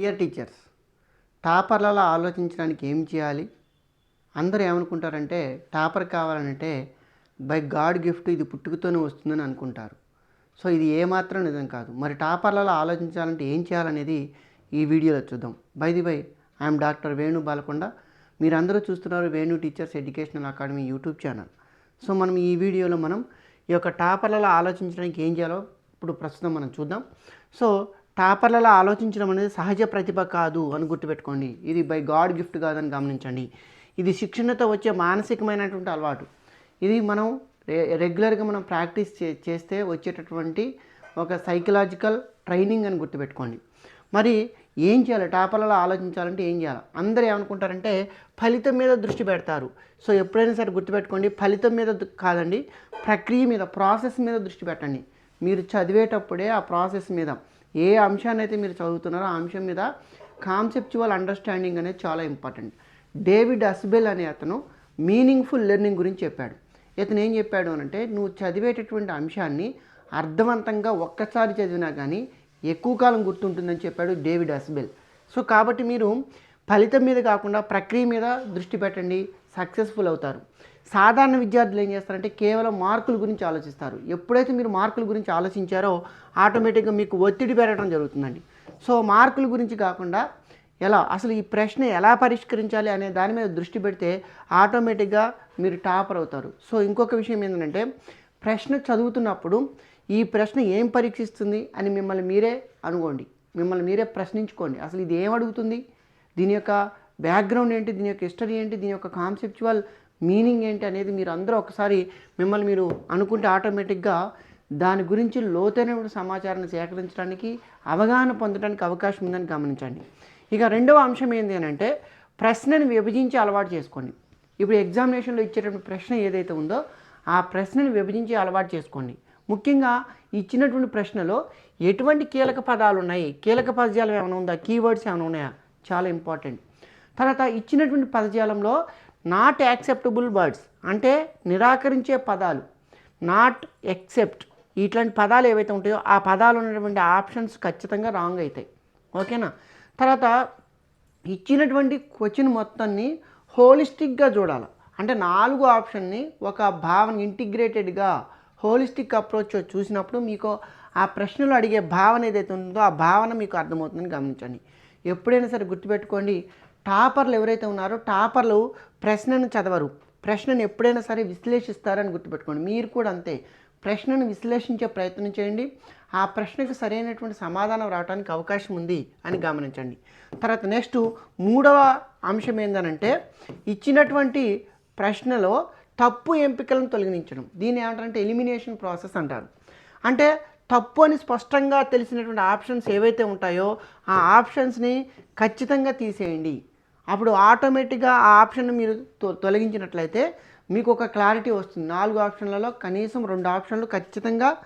Year teachers. టాపర్లలో ఆలోచించడానికి ఏం చేయాలి? అందరూ ఏమనుకుంటారంటే టాపర్ కావాలంటే బై గాడ్ గిఫ్ట్ ఇది పుట్టుకతోనే వస్తుందని అనుకుంటారు. సో ఇది ఏమాత్రం నిజం కాదు. మరి టాపర్లలో ఆలోచించాలంటే ఏం చేయాలనేది ఈ వీడియోలో చూద్దాం. By the by I'm doctor Venu Balakonda. మీరందరూ చూస్తున్నారు Venu teachers educational academy YouTube channel. So మనం ఈ వీడియోలో మనం ఈ యొక్క టాపర్లలో ఆలోచించడానికి ఏం చేయాలో ఇప్పుడు ప్రస్తుతం మనం చూద్దాం. సో టాపర్లలో ఆలోచించడం అనేది సహజ ప్రతిభ కాదు అని గుర్తుపెట్టుకోండి. ఇది బై గాడ్ గిఫ్ట్ కాదని గమనించండి. ఇది శిక్షణతో వచ్చే మానసికమైనటువంటి అలవాటు. ఇది మనం రె- రెగ్యులర్గా మనం ప్రాక్టీస్ చే చేస్తే వచ్చేటటువంటి ఒక సైకలాజికల్ ట్రైనింగ్ అని గుర్తుపెట్టుకోండి. మరి ఏం చేయాలి? టాపర్లలో ఆలోచించాలంటే ఏం చేయాలి? అందరూ ఏమనుకుంటారంటే ఫలితం మీద దృష్టి పెడతారు. సో ఎప్పుడైనా సరే గుర్తుపెట్టుకోండి ఫలితం మీద కాదండి ప్రక్రియ మీద ప్రాసెస్ మీద దృష్టి పెట్టండి. మీరు చదివేటప్పుడే ఆ ప్రాసెస్ మీద. ఏ అంశాన్ని అయితే మీరు చదువుతున్నారో ఆ అంశం మీద కాన్సెప్చువల్ అండర్స్టాండింగ్ అనేది చాలా ఇంపార్టెంట్. డేవిడ్ అస్బెల్ అనే అతను మీనింగ్ఫుల్ లెర్నింగ్ గురించి చెప్పాడు. ఇతను ఏం చెప్పాడు అనంటే అంటే నువ్వు చదివేటటువంటి అంశాన్ని అర్థవంతంగా ఒక్కసారి చదివినా కానీ ఎక్కువ కాలం గుర్తుంటుందని చెప్పాడు డేవిడ్ అస్బెల్. సో కాబట్టి మీరు ఫలితం మీద కాకుండా ప్రక్రియ మీద దృష్టి పెట్టండి. సక్సెస్ఫుల్ అవుతారు. సాధారణ విద్యార్థులు ఏం చేస్తారంటే కేవలం మార్కుల గురించి ఆలోచిస్తారు. ఎప్పుడైతే మీరు మార్కుల గురించి ఆలోచించారో ఆటోమేటిక్గా మీకు ఒత్తిడి పెరగడం జరుగుతుందండి. సో మార్కుల గురించి కాకుండా ఎలా అసలు ఈ ప్రశ్న ఎలా పరిష్కరించాలి అనే దాని మీద దృష్టి పెడితే ఆటోమేటిక్గా మీరు టాపర్ అవుతారు. సో ఇంకొక విషయం ఏంటంటే ప్రశ్న చదువుతున్నప్పుడు ఈ ప్రశ్న ఏం పరీక్షిస్తుంది అని మిమ్మల్ని మీరే అనుకోండి. మిమ్మల్ని మీరే ప్రశ్నించుకోండి. అసలు ఇది ఏం అడుగుతుంది? దీని యొక్క బ్యాక్గ్రౌండ్ ఏంటి? దీని యొక్క హిస్టరీ ఏంటి? దీని యొక్క కాన్సెప్చువల్ మీనింగ్ ఏంటి అనేది మీరు అందరూ ఒకసారి మిమ్మల్ని మీరు అనుకుంటే ఆటోమేటిక్గా దాని గురించి లోతైన సమాచారాన్ని సేకరించడానికి అవగాహన పొందడానికి అవకాశం ఉందని గమనించండి. ఇక రెండవ అంశం ఏంటి అని అంటే ప్రశ్నను విభజించి అలవాటు చేసుకోండి. ఇప్పుడు ఎగ్జామినేషన్లో ఇచ్చేటటువంటి ప్రశ్న ఏదైతే ఉందో ఆ ప్రశ్నను విభజించి అలవాటు చేసుకోండి. ముఖ్యంగా ఇచ్చినటువంటి ప్రశ్నలో ఎటువంటి కీలక పదాలు ఉన్నాయి? కీలక పదజాలం ఏమైనా ఉందా? కీవర్డ్స్ ఏమైనా ఉన్నాయా? చాలా ఇంపార్టెంట్. తర్వాత ఇచ్చినటువంటి పదజాలంలో నాట్ యాక్సెప్టబుల్ వర్డ్స్ అంటే నిరాకరించే పదాలు. నాట్ ఎక్సెప్ట్ ఇట్లాంటి పదాలు ఏవైతే ఉంటాయో ఆ పదాలు ఉన్నటువంటి ఆప్షన్స్ ఖచ్చితంగా రాంగ్ అవుతాయి. ఓకేనా? తర్వాత ఇచ్చినటువంటి క్వశ్చన్ మొత్తాన్ని హోలిస్టిక్గా చూడాలి. అంటే నాలుగు ఆప్షన్ని ఒక భావన ఇంటిగ్రేటెడ్గా హోలిస్టిక్ అప్రోచ్ చూసినప్పుడు మీకు ఆ ప్రశ్నలు అడిగే భావన ఏదైతే ఉందో ఆ భావన మీకు అర్థమవుతుందని గమనించండి. ఎప్పుడైనా సరే గుర్తుపెట్టుకోండి. టాపర్లు ఎవరైతే ఉన్నారో టాపర్లు ప్రశ్నను చదవరు. ప్రశ్నను ఎప్పుడైనా సరే విశ్లేషిస్తారని గుర్తుపెట్టుకోండి. మీరు కూడా అంతే. ప్రశ్నను విశ్లేషించే ప్రయత్నం చేయండి. ఆ ప్రశ్నకు సరైనటువంటి సమాధానం రావడానికి అవకాశం ఉంది అని గమనించండి. తర్వాత నెక్స్ట్ మూడవ అంశం ఏంటనంటే ఇచ్చినటువంటి ప్రశ్నలో తప్పు ఎంపికలను తొలగించడం. దీని ఏమంటారంటే ఎలిమినేషన్ ప్రాసెస్ అంటారు. అంటే తప్పు అని స్పష్టంగా తెలిసినటువంటి ఆప్షన్స్ ఏవైతే ఉంటాయో ఆ ఆప్షన్స్ని ఖచ్చితంగా తీసేయండి. అప్పుడు ఆటోమేటిక్గా ఆ ఆప్షన్ మీరు తొ- తొలగించినట్లయితే మీకు ఒక క్లారిటీ వస్తుంది. నాలుగు ఆప్షన్లలో కనీసం రెండు ఆప్షన్లు ఖచ్చితంగా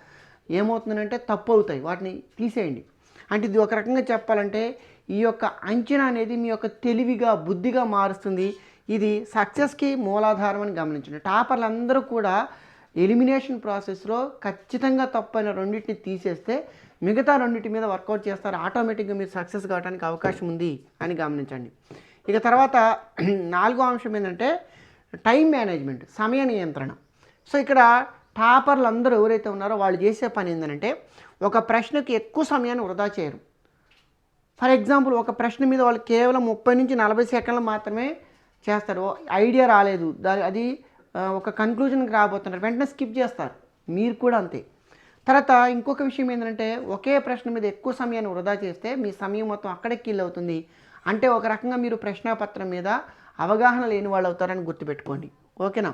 ఏమవుతుందంటే తప్పు అవుతాయి వాటిని తీసేయండి. అంటే ఇది ఒక రకంగా చెప్పాలంటే ఈ యొక్క అంచనా అనేది మీ యొక్క తెలివిగా బుద్ధిగా మారుస్తుంది. ఇది సక్సెస్కి మూలాధారం అని గమనించండి. టాపర్లు అందరూ కూడా ఎలిమినేషన్ ప్రాసెస్లో ఖచ్చితంగా తప్పైన రెండింటిని తీసేస్తే మిగతా రెండింటి మీద వర్కౌట్ చేస్తారు. ఆటోమేటిక్గా మీరు సక్సెస్ కావడానికి అవకాశం ఉంది అని గమనించండి. ఇక తర్వాత నాలుగో అంశం ఏంటంటే టైం మేనేజ్మెంట్ సమయ నియంత్రణ. సో ఇక్కడ టాపర్లు అందరూ ఎవరైతే ఉన్నారో వాళ్ళు చేసే పని ఏంటంటే ఒక ప్రశ్నకి ఎక్కువ సమయాన్ని వృధా చేయరు. ఫర్ ఎగ్జాంపుల్ ఒక ప్రశ్న మీద వాళ్ళు కేవలం ముప్పై నుంచి నలభై సెకండ్లు మాత్రమే చేస్తారు. ఐడియా రాలేదు. దాని అది ఒక కన్క్లూజన్కి రాబోతున్నారు. వెంటనే స్కిప్ చేస్తారు. మీరు కూడా అంతే. తర్వాత ఇంకొక విషయం ఏంటంటే ఒకే ప్రశ్న మీద ఎక్కువ సమయాన్ని వృధా చేస్తే మీ సమయం మొత్తం అక్కడే కిల్ అవుతుంది. అంటే ఒక రకంగా మీరు ప్రశ్నాపత్రం మీద అవగాహన లేని వాళ్ళు అవుతారని గుర్తుపెట్టుకోండి. ఓకేనా?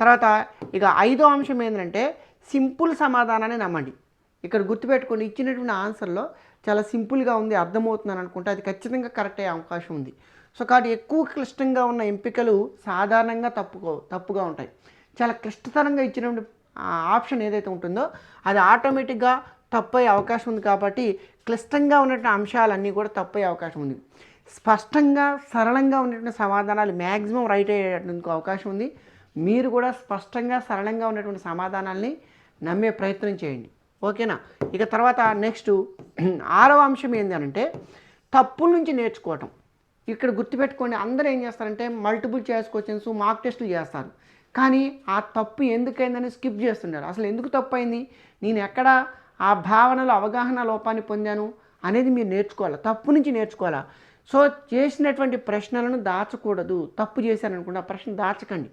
తర్వాత ఇక ఐదో అంశం ఏంటంటే సింపుల్ సమాధానాన్ని నమ్మండి. ఇక్కడ గుర్తుపెట్టుకోండి ఇచ్చినటువంటి ఆన్సర్లో చాలా సింపుల్గా ఉంది అర్థమవుతుందని అనుకుంటే అది ఖచ్చితంగా కరెక్ట్ అయ్యే అవకాశం ఉంది. సో కాబట్టి ఎక్కువ క్లిష్టంగా ఉన్న ఎంపికలు సాధారణంగా తప్పుకో తప్పుగా ఉంటాయి. చాలా క్లిష్టతరంగా ఇచ్చినటువంటి ఆప్షన్ ఏదైతే ఉంటుందో అది ఆటోమేటిక్గా తప్పయ్యే అవకాశం ఉంది కాబట్టి క్లిష్టంగా ఉన్నటువంటి అంశాలన్నీ కూడా తప్పు అయ్యే అవకాశం ఉంది. స్పష్టంగా సరళంగా ఉన్నటువంటి సమాధానాలు మ్యాక్సిమం రైట్ అయ్యేందుకు అవకాశం ఉంది. మీరు కూడా స్పష్టంగా సరళంగా ఉన్నటువంటి సమాధానాల్ని నమ్మే ప్రయత్నం చేయండి. ఓకేనా? ఇక తర్వాత నెక్స్ట్ ఆరవ అంశం ఏంటి అంటే తప్పుల నుంచి నేర్చుకోవటం. ఇక్కడ గుర్తుపెట్టుకోండి అందరూ ఏం చేస్తారంటే మల్టిపుల్ చాయిస్ క్వశ్చన్స్ మార్క్ టెస్టులు చేస్తారు. కానీ ఆ తప్పు ఎందుకైందని స్కిప్ చేస్తున్నారు అసలు ఎందుకు తప్పు అయింది నేను ఎక్కడ ఆ భావనలో అవగాహన లోపాన్ని పొందాను? అనేది మీరు నేర్చుకోవాలి? తప్పు నుంచి నేర్చుకోవాలా? సో చేసినటువంటి ప్రశ్నలను దాచకూడదు. తప్పు చేశారనుకోండి ఆ ప్రశ్న దాచకండి.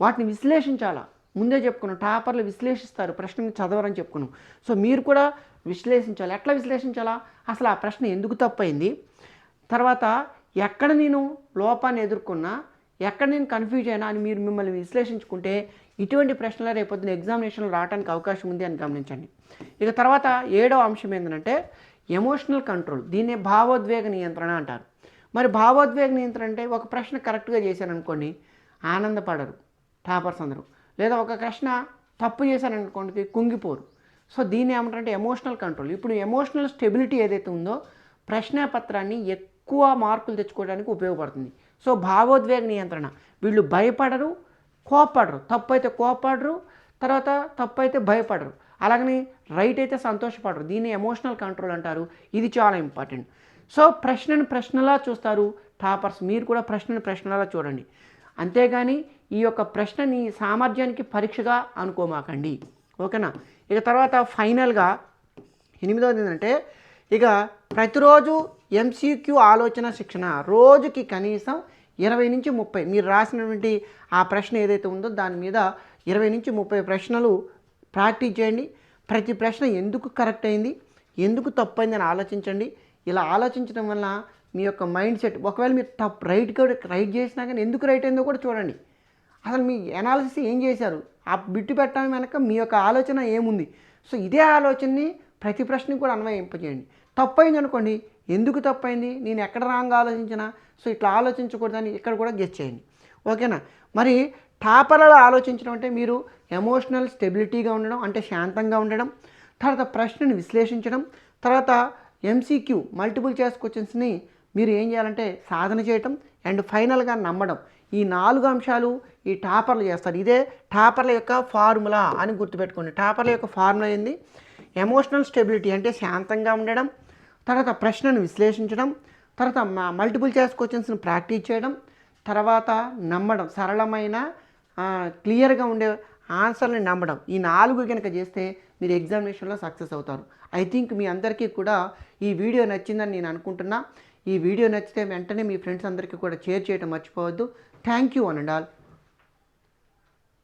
వాటిని విశ్లేషించాలా? ముందే చెప్పుకున్నాం టాపర్లు విశ్లేషిస్తారు ప్రశ్నను చదవరని చెప్పుకున్నాం. సో మీరు కూడా విశ్లేషించాలి? ఎట్లా విశ్లేషించాలా? అసలు ఆ ప్రశ్న ఎందుకు తప్పైంది? తర్వాత ఎక్కడ నేను లోపాన్ని ఎదుర్కొన్నా ఎక్కడ నేను కన్ఫ్యూజ్ అయినా అని మీరు మిమ్మల్ని విశ్లేషించుకుంటే ఇటువంటి ప్రశ్నలు రేపొద్దున ఎగ్జామినేషన్లో రావడానికి అవకాశం ఉంది అని గమనించండి. ఇక తర్వాత ఏడో అంశం ఏంటంటే ఎమోషనల్ కంట్రోల్ దీన్నే భావోద్వేగ నియంత్రణ అంటారు. మరి భావోద్వేగ నియంత్రణ అంటే ఒక ప్రశ్న కరెక్ట్గా చేశారనుకోండి ఆనందపడరు టాపర్స్ అందరూ. లేదా ఒక ప్రశ్న తప్పు చేశారనుకోండి కుంగిపోరు. సో దీన్ని ఏమంటారంటే ఎమోషనల్ కంట్రోల్. ఇప్పుడు ఎమోషనల్ స్టెబిలిటీ ఏదైతే ఉందో ప్రశ్నాపత్రాన్ని ఎక్కువ మార్కులు తెచ్చుకోవడానికి ఉపయోగపడుతుంది. సో భావోద్వేగ నియంత్రణ. వీళ్ళు భయపడరు కోపడరు తప్పు అయితే కోపడరు తర్వాత తప్పు అయితే భయపడరు. అలాగని రైట్ అయితే సంతోషపడరు. దీన్ని ఎమోషనల్ కంట్రోల్ అంటారు. ఇది చాలా ఇంపార్టెంట్ సో ప్రశ్నను ప్రశ్నలా చూస్తారు టాపర్స్. మీరు కూడా ప్రశ్నను ప్రశ్నలా చూడండి. అంతేగాని ఈ యొక్క ప్రశ్నని సామర్థ్యానికి పరీక్షగా అనుకోమాకండి. ఓకేనా? ఇక తర్వాత ఫైనల్గా ఎనిమిదవది ఏంటంటే ఇక ప్రతిరోజు ఎంసీక్యూ ఆలోచన శిక్షణ. రోజుకి కనీసం ఇరవై నుంచి ముప్పై. మీరు రాసినటువంటి ఆ ప్రశ్న ఏదైతే ఉందో దాని మీద ఇరవై నుంచి ముప్పై ప్రశ్నలు ప్రాక్టీస్ చేయండి. ప్రతి ప్రశ్న ఎందుకు కరెక్ట్ అయింది? ఎందుకు తప్పు అయిందని ఆలోచించండి. ఇలా ఆలోచించడం వల్ల మీ యొక్క మైండ్ సెట్ ఒకవేళ మీరు తప్పు రైట్ కూడా రైట్ చేసినా కానీ ఎందుకు రైట్ అయిందో కూడా చూడండి. అసలు మీ అనాలిసిస్ ఏం చేశారు? ఆ బిట్టు పెట్టడం వెనక మీ యొక్క ఆలోచన ఏముంది? సో ఇదే ఆలోచనని ప్రతి ప్రశ్నకి కూడా అన్వయింపజేయండి. తప్పైంది అనుకోండి. ఎందుకు తప్పైంది? నేను ఎక్కడ రాంగ్ ఆలోచించినా? సో ఇట్లా ఆలోచించకూడదని ఇక్కడ కూడా గెస్ చేయండి. ఓకేనా? మరి టాపర్లలో ఆలోచించడం అంటే మీరు ఎమోషనల్ స్టెబిలిటీగా ఉండడం అంటే శాంతంగా ఉండడం తర్వాత ప్రశ్నను విశ్లేషించడం తర్వాత ఎంసీక్యూ మల్టిపుల్ చాయిస్ క్వశ్చన్స్ని మీరు ఏం చేయాలంటే సాధన చేయటం అండ్ ఫైనల్గా నమ్మడం. ఈ నాలుగు అంశాలు ఈ టాపర్లు చేస్తారు. ఇదే టాపర్ల యొక్క ఫార్ములా అని గుర్తుపెట్టుకోండి. టాపర్ల యొక్క ఫార్ములా ఏంది? ఎమోషనల్ స్టెబిలిటీ అంటే శాంతంగా ఉండడం తర్వాత ప్రశ్నను విశ్లేషించడం తర్వాత మల్టిపుల్ చాయిస్ క్వశ్చన్స్ని ప్రాక్టీస్ చేయడం తర్వాత నమ్మడం. సరళమైన క్లియర్గా ఉండే ఆన్సర్ని నమ్మడం. ఈ నాలుగు కనుక చేస్తే మీరు ఎగ్జామినేషన్లో సక్సెస్ అవుతారు. ఐ థింక్ మీ అందరికీ కూడా ఈ వీడియో నచ్చిందని నేను అనుకుంటున్నా. ఈ వీడియో నచ్చితే వెంటనే మీ ఫ్రెండ్స్ అందరికీ కూడా షేర్ చేయడం మర్చిపోవద్దు. Thank you one and all all.